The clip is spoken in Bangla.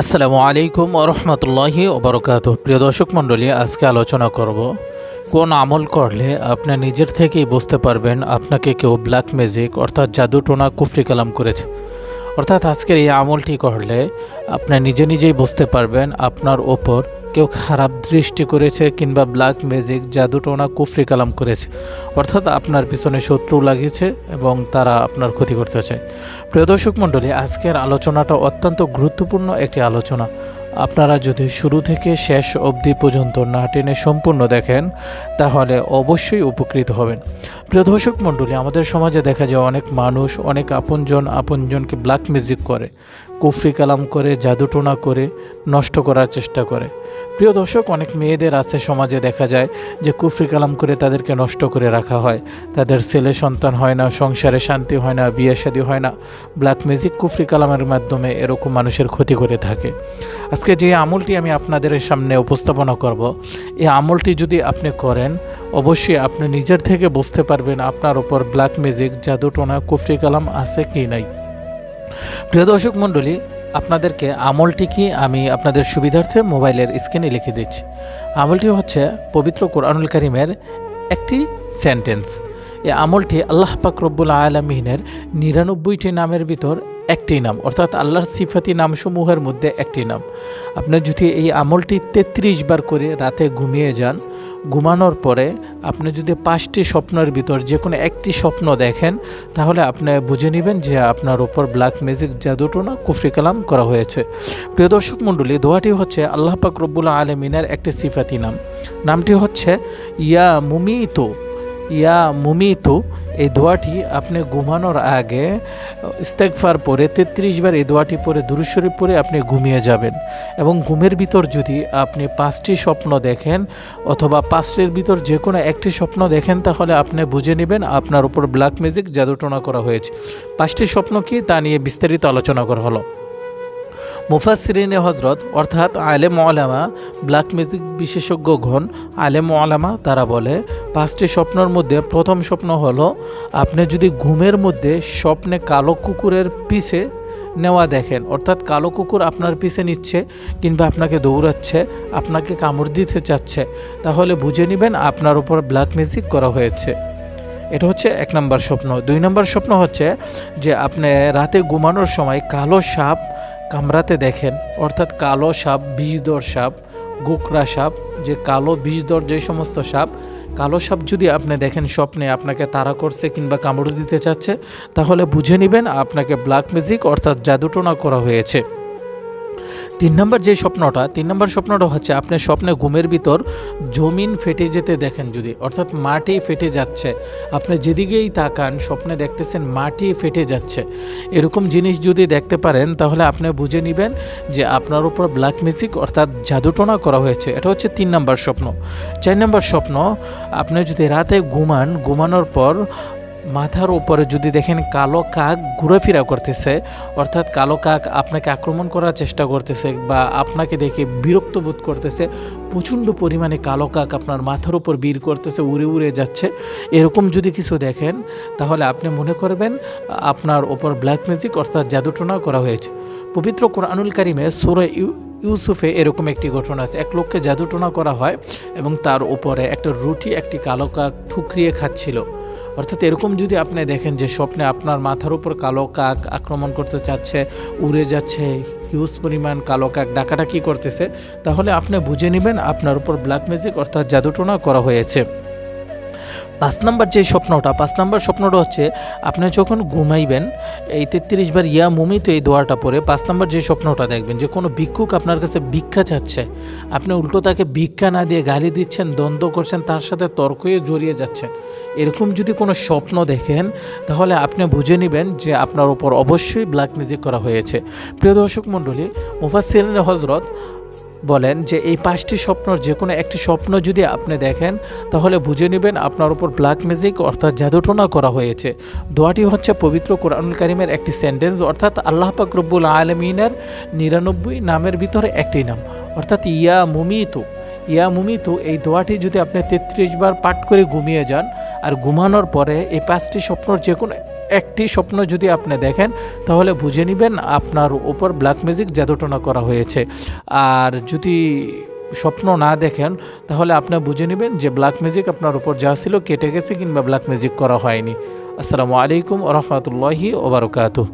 আসসালামু আলাইকুম রহমতুল্লাহি ওবরকাত প্রিয় দর্শক মণ্ডলী, আজকে আলোচনা করব, কোন আমল করলে আপনি নিজের থেকেই বুঝতে পারবেন আপনাকে কেউ ব্ল্যাক ম্যাজিক অর্থাৎ জাদু টোনা কুফরি কালাম করেছে। অর্থাৎ আজকের এই আমলটি করলে আপনি নিজে নিজেই বুঝতে পারবেন আপনার ওপর কেউ খারাপ দৃষ্টি করেছে কিংবা ব্ল্যাক ম্যাজিক জাদু টোনা, কুফরি কালাম করেছে। অর্থাৎ আপনার পিছনে শত্রু লাগিয়েছে এবং তারা আপনার ক্ষতি করতে চায়। প্রিয় দর্শক মণ্ডলী, আজকের আলোচনাটা অত্যন্ত গুরুত্বপূর্ণ একটি আলোচনা। আপনারা যদি শুরু থেকে শেষ অবধি পর্যন্ত না টেনে সম্পূর্ণ দেখেন, তাহলে অবশ্যই উপকৃত হবেন। প্রিয় দর্শক মণ্ডলী, আমাদের সমাজে দেখা যায় অনেক মানুষ, অনেক আপনজন আপনজনকে ব্ল্যাক মিউজিক করে। কুফরি কালাম করে জাদুটোনা করে, নষ্ট করার চেষ্টা করে। প্রিয় দর্শক, অনেক মেয়েদের আছে সমাজে দেখা যায় যে কুফরি কালাম করে তাদেরকে নষ্ট করে রাখা হয়। তাদের ছেলে সন্তান হয় না, সংসারে শান্তি হয় না, বিয়ে শাদী হয় না। ব্ল্যাক ম্যাজিক কুফরি কালামের মাধ্যমে এরকম মানুষের ক্ষতি করে থাকে। আজকে যে আমলটি আমি আপনাদের সামনে উপস্থাপনা করব এই আমলটি যদি আপনি করেন, অবশ্যই আপনি নিজের থেকে বুঝতে পারবেন আপনার ওপর ব্ল্যাক ম্যাজিক জাদুটোনা কুফরি কালাম আছে কি নাই। প্রিয় দর্শক মণ্ডলী, আপনাদেরকে আমলটি কি আমি আপনাদের সুবিধার্থে মোবাইলের স্ক্রিনে লিখে দিচ্ছি। আমলটি হচ্ছে পবিত্র কোরআনুল করিমের একটি সেন্টেন্স। এই আমলটি আল্লাহ পাক রব্বুল আলমিনের নিরানব্বইটি নামের ভিতর একটি নাম, অর্থাৎ আল্লাহর সিফাতি নামসমূহের মধ্যে একটি নাম। আপনি যদি এই আমলটি তেত্রিশ বার করে রাতে ঘুমিয়ে যান ঘুমানোর পরে আপনি যদি পাঁচটি স্বপ্নের ভিতর যে কোনো একটি স্বপ্ন দেখেন, তাহলে আপনি বুঝে নেবেন যে আপনার ওপর ব্ল্যাক ম্যাজিক জাদুটোনা কুফরি কালাম করা হয়েছে। প্রিয় দর্শক মণ্ডলী, দোয়াটি হচ্ছে আল্লাহ পাক রব্বুল আলমিনের একটি সিফাতি নাম। নামটি হচ্ছে, ইয়া মুমিতো ইয়া মুমিতো এই দোয়াটি আপনি ঘুমানোর আগে ইস্তেকফার পরে, তেত্রিশ বার এই দোয়াটি পরে দুরুশরীফ পরে আপনি ঘুমিয়ে যাবেন। এবং ঘুমের ভিতর যদি আপনি পাঁচটি স্বপ্ন দেখেন অথবা পাঁচটির ভিতর যে কোনো একটি স্বপ্ন দেখেন, তাহলে আপনি বুঝে নেবেন আপনার উপর ব্ল্যাক মিউজিক জাদুটনা করা হয়েছে। পাঁচটি স্বপ্ন কি? তা নিয়ে বিস্তারিত আলোচনা করা হলো। মুফাসরিনে হজরত অর্থাৎ আলেম ওলামা ব্ল্যাক ম্যাজিক বিশেষজ্ঞগণ, আলেম ওলামা তারা বলে পাঁচটি স্বপ্নের মধ্যে প্রথম স্বপ্ন হলো, আপনি যদি ঘুমের মধ্যে স্বপ্নে কালো কুকুরের পিছে নেওয়া দেখেন, অর্থাৎ কালো কুকুর আপনার পিছে নিচ্ছে কিংবা আপনাকে দৌড়াচ্ছে, আপনাকে কামড় দিতে চাচ্ছে, তাহলে বুঝে নেবেন আপনার উপর ব্ল্যাক ম্যাজিক করা হয়েছে। এটা হচ্ছে এক নম্বর স্বপ্ন। দুই নম্বর স্বপ্ন হচ্ছে যে আপনি রাতে ঘুমানোর সময় কালো সাপ কামড়াতে দেখেন, অর্থাৎ কালো সাপ, বিষধর সাপ গোকরা সাপ, যে কালো বিষধর যে সমস্ত সাপ কালো সাপ যদি আপনি দেখেন স্বপ্নে আপনাকে তাড়া করছে কিংবা কামড় দিতে চাচ্ছে, তাহলে বুঝে নেবেন আপনাকে ব্ল্যাক ম্যাজিক অর্থাৎ জাদুটোনা করা হয়েছে। তিন নম্বর যে স্বপ্নটা, তিন নম্বর স্বপ্নটা হচ্ছে আপনি স্বপ্নে ঘুমের ভিতর জমিন ফেটে যেতে দেখেন যদি, অর্থাৎ মাটি ফেটে যাচ্ছে। আপনি যেদিকেই তাকান, স্বপ্নে দেখতেছেন মাটি ফেটে যাচ্ছে। এরকম জিনিস যদি দেখতে পারেন, তাহলে আপনি বুঝে নেবেন যে আপনার উপর ব্ল্যাক মিউজিক অর্থাৎ জাদুটোনা করা হয়েছে। এটা হচ্ছে তিন নম্বর স্বপ্ন। চার নম্বর স্বপ্ন, আপনি যদি রাতে ঘুমান, ঘুমানোর পর মাথার উপরে যদি দেখেন কালো কাক ঘুরেফেরা করতেছে, অর্থাৎ কালো কাক আপনাকে আক্রমণ করার চেষ্টা করতেছে বা আপনাকে দেখে বিরক্ত বোধ করতেছে, প্রচণ্ড পরিমাণে কালো কাক আপনার মাথার উপর বীর করতেছে, উড়ে উড়ে যাচ্ছে। এরকম যদি কিছু দেখেন, তাহলে আপনি মনে করবেন, আপনার ওপর ব্ল্যাক ম্যাজিক অর্থাৎ জাদুটনা করা হয়েছে। পবিত্র কোরআনুল কারিমে সুরে ইউসুফে এরকম একটি ঘটনা আছে। এক লোককে জাদুটনা করা হয় এবং তার উপরে একটা রুটি একটি কালো কাক ঠুকরিয়ে খাচ্ছিল। অর্থাৎ এরকম যদি আপনি দেখেন যে স্বপ্নে আপনার মাথার উপর কালো কাক আক্রমণ করতে চাচ্ছে, উড়ে যাচ্ছে হিউজ পরিমাণ কালো কাক ডাকাটা কি করতেছে, তাহলে আপনি বুঝে নেবেন আপনার উপর ব্ল্যাক ম্যাজিক অর্থাৎ জাদুটোনা করা হয়েছে। পাঁচ নম্বর যে স্বপ্নটা, পাঁচ নম্বর স্বপ্নটা হচ্ছে আপনি যখন ঘুমাইবেন, এই তেত্রিশ বার ইয়া মুমিত এই দোয়াটা পরে পাঁচ নম্বর যে স্বপ্নটা দেখবেন, যে কোনো ভিক্ষুক আপনার কাছে ভিক্ষা চাচ্ছে, আপনি উল্টো তাকে ভিক্ষা না দিয়ে গালি দিচ্ছেন, দ্বন্দ্ব করছেন, তার সাথে তর্কয়ে জড়িয়ে যাচ্ছেন। এরকম যদি কোনো স্বপ্ন দেখেন, তাহলে আপনি বুঝে নেবেন যে আপনার উপর অবশ্যই ব্ল্যাক মিউজিক করা হয়েছে। প্রিয় দর্শক মণ্ডলী মুফাসির হজরত বলেন যে এই পাঁচটি স্বপ্নর যে কোনো একটি স্বপ্ন যদি আপনি দেখেন, তাহলে বুঝে নেবেন আপনার উপর ব্ল্যাক ম্যাজিক অর্থাৎ জাদুটোনা করা হয়েছে। দোয়াটি হচ্ছে পবিত্র কোরআনুল কারিমের একটি সেন্টেন্স অর্থাৎ আল্লাহ পাক রব্বুল আলমিনের নিরানব্বই নামের ভিতরে একটি নাম। অর্থাৎ ইয়া মুমিতু ইয়া মুমিতু এই দোয়াটি যদি আপনি তেত্রিশ বার পাঠ করে ঘুমিয়ে যান আর ঘুমানোর পরে এই পাঁচটি স্বপ্নর যে কোনো একটি স্বপ্ন যদি আপনি দেখেন, তাহলে বুঝে নেবেন আপনার উপর ব্ল্যাক ম্যাজিক জাদুটনা করা হয়েছে। আর যদি স্বপ্ন না দেখেন, তাহলে আপনি বুঝে নেবেন যে ব্ল্যাক ম্যাজিক আপনার উপর যা ছিল কেটে গেছে কিংবা ব্ল্যাক ম্যাজিক করা হয়নি। আসসালামু আলাইকুম রহমতুল্লাহি ওবরকাতুহ